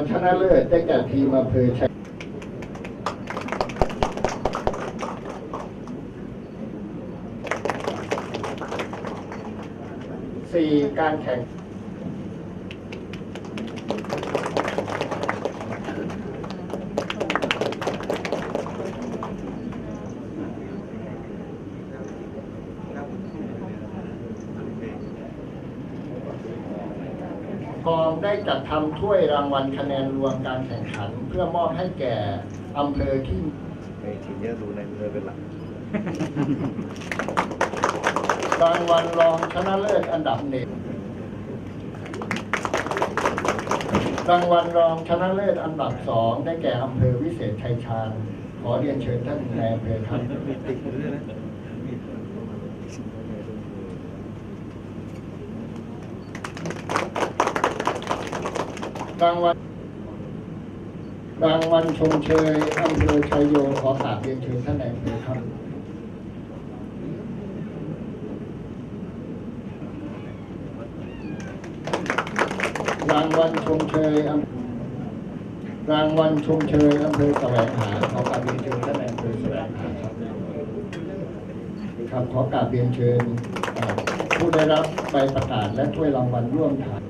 ลชนะเลิศได้แก่ทีมอำเภอชัยสี่การแข่ง กองได้จัดทำถ้วยรางวัลคะแนนรวมการแข่งขัน เพื่อมอบให้แก่อำเภอที่ไอ้ทีเนี้ยดูในมือเป็นหลักรางวัลรองชนะเลิศอันดับหนึ่งรางวัลรองชนะเลิศอันดับสองได้แก่อำเภอวิเศษชัยชาญขอเรียนเชิญท่านนายอำเภอครับ มีติดมือด้วยนะมี รางวัลรางวัลชมเชยอำเภอชัยโยขอกราบเรียนเชิญท่านนายอำเภอครับรางวัลชมเชยอำรางวัลชมเชยอำเภอแสวงหาขอกราบเรียนเชิญท่านนายอำเภอแสวงหาครับครับขอกราบเรียนเชิญผู้ได้รับใบประกาศและถ้วยรางวัลร่วมถ่าย